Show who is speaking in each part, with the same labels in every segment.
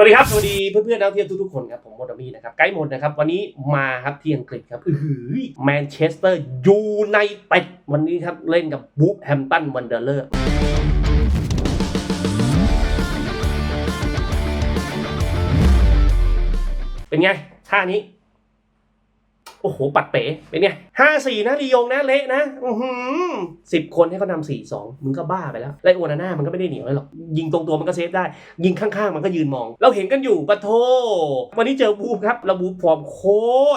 Speaker 1: สวัสดีครับสวัสดีเพื่อนๆนักเที่ยวทุกๆคนครับผมโมดามีนะครับไกด์หมดนะครับวันนี้มาครับที่อังกฤษครับอือหือแมนเชสเตอร์ยูไนเต็ดวันนี้ครับเล่นกับบูฟแฮมตันวันเดอร์เลอร์เป็นไงท่านี้ โอ้โห ปัดเป๋เป็นไงห้าสี่นะลียงนะเละนะอือหือสิบคนให้เขานำสี่สองมึงก็บ้าไปแล้วไลโอนาน่ามันก็ไม่ได้เหนียวไว้หรอก ยิงตรงตัวมันก็เซฟได้ ยิงข้างๆ มันก็ยืนมอง เราเห็นกันอยู่ปะโท วันนี้เจอบูฟครับเราบูฟฟอร์มโค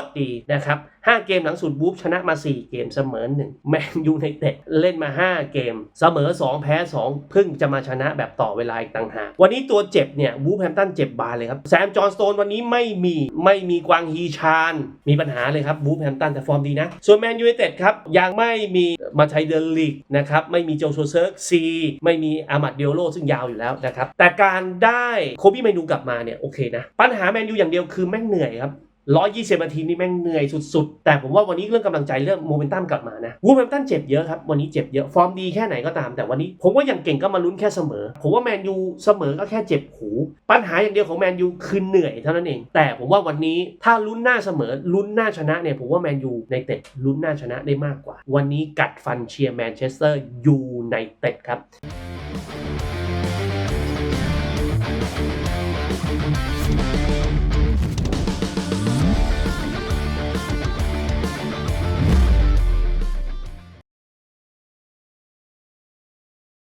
Speaker 1: ตรดีนะครับ 5 เกมหลังสุดบูฟชนะมา 4 เกมเสมอ1แมนยูไนเต็ดเล่นมา 5 เกม เสมอ 2 แพ้2เพิ่งจะมาชนะแบบต่อเวลาอีกต่างหาก วันนี้ตัวเจ็บเนี่ยบูฟแฮมตันเจ็บบานเลยครับ แซมจอห์นสโตนวันนี้ไม่มีไม่มีกวางฮีชาน มีปัญหาเลยครับบูฟแฮมตันแต่ฟอร์มดีนะ ส่วนแมนยูไนเต็ดครับ ยังไม่มีมาไทเดลิกนะครับ ไม่มีโจโซเซิร์กซีไม่มีอามัดเดียโลซึ่งยาวอยู่แล้วนะครับแต่การได้โคบี้เมนูกลับมาเนี่ยโอเคนะปัญหาแมนยูอย่างเดียวคือแม่งเหนื่อยครับ ร้อยยี่สิบนาทีนี่แม่งเหนื่อยสุดๆ แต่ผมว่าวันนี้เรื่องกำลังใจเรื่องโมเมนตัมกลับมานะโมเมนตัมเจ็บเยอะครับ วันนี้เจ็บเยอะ ฟอร์มดีแค่ไหนก็ตาม แต่วันนี้ผมว่าอย่างเก่งก็มาลุ้นแค่เสมอ ผมว่าแมนยูเสมอก็แค่เจ็บหู ปัญหาอย่างเดียวของแมนยูคือเหนื่อยเท่านั้นเอง แต่ผมว่าวันนี้ถ้าลุ้นหน้าเสมอลุ้นหน้าชนะเนี่ยผมว่าแมนยูในเตะลุ้นหน้าชนะได้มากกว่า วันนี้กัดฟันเชียร์แมนเชสเตอร์ยูไนเต็ดครับ